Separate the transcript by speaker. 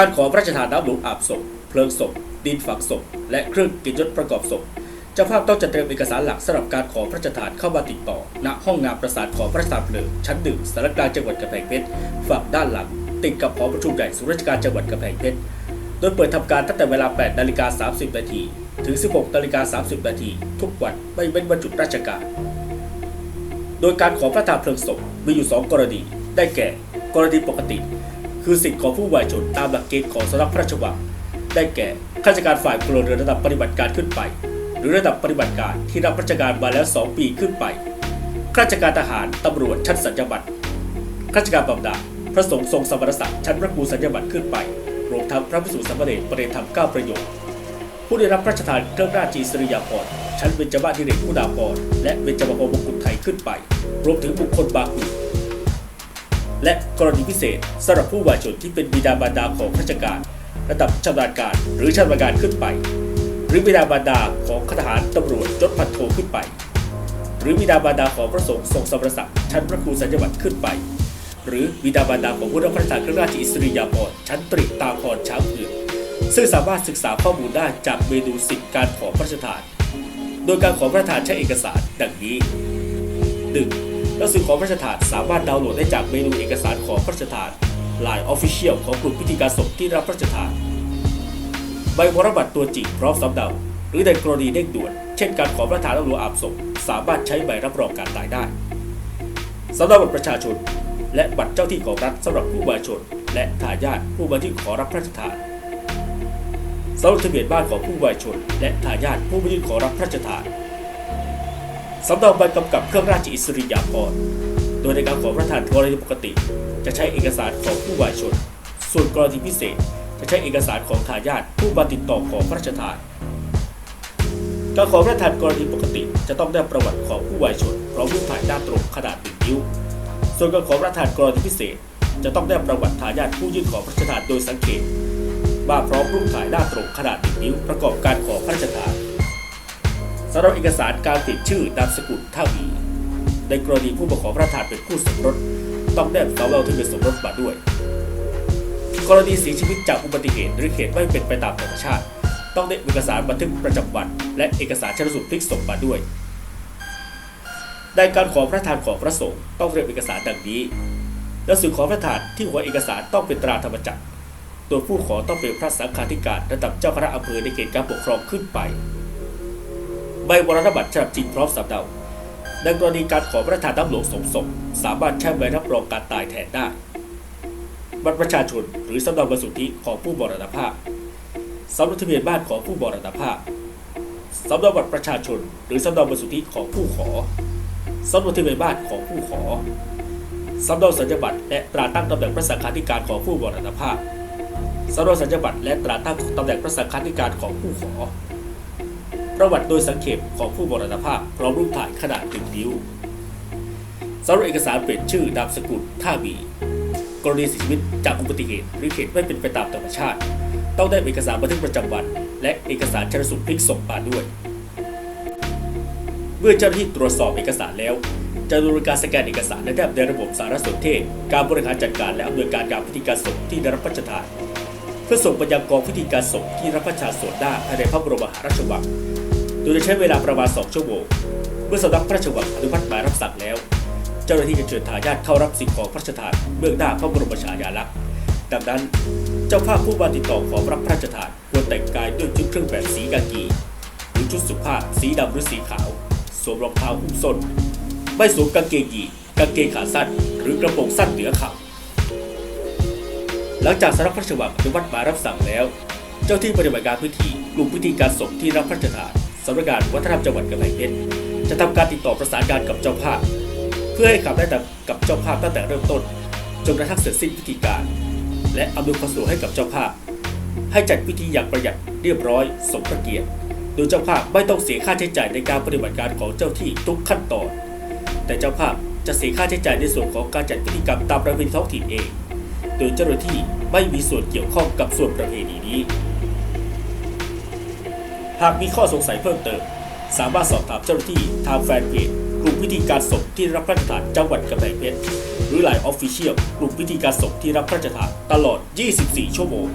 Speaker 1: การขอพระราชทานน้ำหลวงอาบศพ เพลิงศพ ดินฝังศพ และเครื่องกิจยศประกอบศพ เจ้าภาพต้องจัดเตรียมเอกสารหลักสำหรับการขอพระราชทานเข้ามาติดต่อ ณ ห้องงานประสานขอพระราชทานเพลิงชั้นหนึ่งสารกลางจังหวัดกำแพงเพชร ฝั่งด้านหลัง ติดกับหอประชุมใหญ่ศูนย์ราชการจังหวัดกำแพงเพชร โดยเปิดทำการตั้งแต่เวลา 8 นาฬิกา 30 นาที ถึง 16 นาฬิกา 30 นาที ทุกวันไม่เว้นวันหยุดราชการ โดยการขอพระทานเพลิงศพมีอยู่ 2 กรณี ได้แก่ กรณีปกติ คือสิทธิของผู้วายชนตามหลักเกณฑ์ของสำนักพระราชวังได้แก่ข้าราชการฝ่ายพลเรือนระดับปฏิบัติการขึ้นไป หรือระดับปฏิบัติการที่รับราชการมาแล้ว 2 ปีขึ้นไปข้าราชการทหารตำรวจชั้นสัญญาบัตรข้าราชการบำนาญพระสงฆ์ทรงสมณศักดิ์ชั้นพระครูสัญญาบัตรขึ้นไปรวมทั้งพระภิกษุสามเณรประเดชธรรม9ประโยชน์ผู้ได้รับพระราชทานเครื่องราชจีสริยาภรณ์ชั้นเบญจมาศธิเรกผู้ดาภรณ์และเบญจมาภรณ์มงกุฎไทยขึ้นไป รวมถึงบุคคลบางกลุ่ม และกรณีพิเศษสำหรับผู้วายชนที่เป็นบิดามารดาของข้าราชการ ระดับชำนาญการหรือชำนาญการขึ้นไป หรือบิดามารดาของข้าทหารตำรวจยศพันโทขึ้นไป หรือบิดามารดาของพระสงฆ์ทรงสมณศักชั้นพระครูสัญญบัตรขึ้นไป หรือบิดามารดาของผู้รับพระราชทานเครื่องราชอิสริยาภรณ์ชั้นตรีตาพรช้างเผือกซึ่งสามารถศึกษาข้อมูลได้จากเมนูสิทธิการขอพระราชทาน โดยการขอพระราชทานใช้เอกสารดังนี้ 1. หนังสือของพระราชทานสามารถดาวน์โหลดได้จากเมนูเอกสารของพระราชทาน Line Official ของกลุ่มพิธีการศพที่รับพระราชทาน ใบวรบัตรตัวจริงพร้อมสำเนาหรือในกรณีเร่งด่วน เช่นการขอพระราชทานน้ำหลวอาบศพสามารถใช้ใบรับรองการตายได้สำเนาบัตรประชาชน และบัตรเจ้าที่ของรัฐสำหรับผู้วายชน และทายาทผู้มาที่ขอรับพระราชทานสำหรับทะเบียนบ้านของผู้วายชน และทายาทผู้มาที่ขอรับพระราชทาน สำเนาใบกำกับเครื่องราชอิสริยาภรณ์โดยในการขอพระทานกรณีปกติ จะใช้เอกสารของผู้วายชน ส่วนกรณีพิเศษ จะใช้เอกสารของทายาทผู้มาติดต่อขอพระราชทานการขอพระราชทานกรณีปกติ จะต้องได้ประวัติของผู้วายชนพร้อมรูปถ่ายหน้าตรงขนาดหนึ่งนิ้ว ส่วนการขอพระราชทานกรณีพิเศษ จะต้องได้ประวัติทายาทผู้ยื่นขอพระราชทานโดยสังเกตว่าพร้อมรูปถ่ายหน้าตรงขนาดหนึ่งนิ้วประกอบการขอพระราชทาน สำหรับเอกสารการติดชื่อนามสกุลท่าวีในกรณีผู้มาขอพระราชทานเป็นคู่สมรส ต้องได้สำเนาทะเบียนสมรสมาด้วย กรณีเสียชีวิตจากอุบัติเหตุหรือเหตุไม่เป็นไปตามธรรมชาติ ต้องได้เอกสารบันทึกประจำวัน และเอกสารชันสูตรพลิกศพมาด้วยในการขอพระราชทานของพระสงฆ์ต้องเตรียนเอกสารดังนี้หนังสือขอพระราชทานที่หัวเอกสารต้องเป็นตราธรรมจักร ตัวผู้ขอต้องเป็นพระสังฆาธิการระดับเจ้าคณะอำเภอในเขตการปกครองขึ้นไป ใบวรณบัตรฉบับจริงพร้อมสำเนาในกรณีการขอพระราชทานน้ำหลวงสมศพสามารถใช้ใบรับรองการตายแทนได้ บัตรประชาชนหรือสำเนาบรรสุทธิของผู้มรณภาพสำเนาทะเบียนบ้านของผู้มรณภาพสำเนาบัตรประชาชน หรือสำเนาบรรสุทธิของผู้ขอสำเนาทะเบียนบ้านของผู้ขอสำเนาสัญญบัตรและตราตั้งตำแหน่งพระสังฆาธิการของผู้มรณภาพสำเนาสัญญบัตรและตราตั้งตำแหน่งพระสังฆาธิการของผู้ขอ ประวัติโดยสังเขปของผู้มรณภาพพร้อมรูปถ่ายขนาดหนึ่งนิ้วสำหรับเอกสารเปลี่ยนชื่อนามสกุลท่าบีกรณีเสียชีวิตจากอุบัติเหตุหรือเหตุไม่เป็นไปตามธรรมชาติ ต้องได้เอกสารบันทึกประจำวัน และเอกสารชันสูตรพลิกศพมาด้วย เมื่อเจ้าหน้าที่ตรวจสอบเอกสารแล้วจะดำเนินการสแกนเอกสารและแนบในระบบสารสนเทศ การบริหารจัดการและอำนวยการการพิธีการศพที่ได้รับพระราชทานเพื่อส่งไปยังกองพิธีการศพที่รับพระราชทานส่วนหน้าภายในพระบรมมหาราชวัง ยจะใช้เวลาประมาณ2ชั่วโมง เมื่อสำนักพระราชวังอนุมัติหมายรับสั่งแล้ว เจ้าหน้าที่จะเชิญทายาทเข้ารับสิ่งของพระราชทานเบื้องหน้าพระบรมฉายาลักษณ์ ดังนั้น เจ้าภาพผู้มาติดต่อขอรับพระราชทานควรแต่งกายด้วยชุดเครื่องแบบสีกากี หรือชุดสุภาพสีดำหรือสีขาว สวมรองเท้าหุ้มส้น ไม่สวมกางเกงยีกางเกงขาสั้น หรือกระโปรงสั้นเหนือเข่าหลังจากสำนักพระราชวังอนุมัติหมายรับสั่งแล้ว เจ้าที่ปฏิบัติการพื้นที่กลุ่มพิธีการศพที่รับพระราชทาน สำนักงานวัฒนธรรมจังหวัดกำแพงเพชรจะทำการติดต่อประสานงานกับเจ้าภาพ เพื่อให้คำแนะนำกับเจ้าภาพตั้งแต่เริ่มต้นจนกระทั่งเสร็จสิ้นพิธีการ และอำนวยความสะดวกให้กับเจ้าภาพ ให้จัดพิธีอย่างประหยัดเรียบร้อยสมพระเกียรติโดยเจ้าภาพไม่ต้องเสียค่าใช้จ่ายในการปฏิบัติการของเจ้าที่ทุกขั้นตอน แต่เจ้าภาพจะเสียค่าใช้จ่ายในส่วนของการจัดพิธีกรรมตามประเพณีท้องถิ่นเอง โดยเจ้าหน้าที่ไม่มีส่วนเกี่ยวข้องกับส่วนประเพณีนี้ หากมีข้อสงสัยเพิ่มเติม สามารถสอบถามเจ้าหน้าที่ทางแฟนเพจกลุ่มวิธีการศพที่รับราชทานจังหวัดกำแพงเพชรหรือไลน์ออฟฟิเชียลกลุ่มวิธีการศพที่รับระราชทานตลอด 24 ชั่วโมง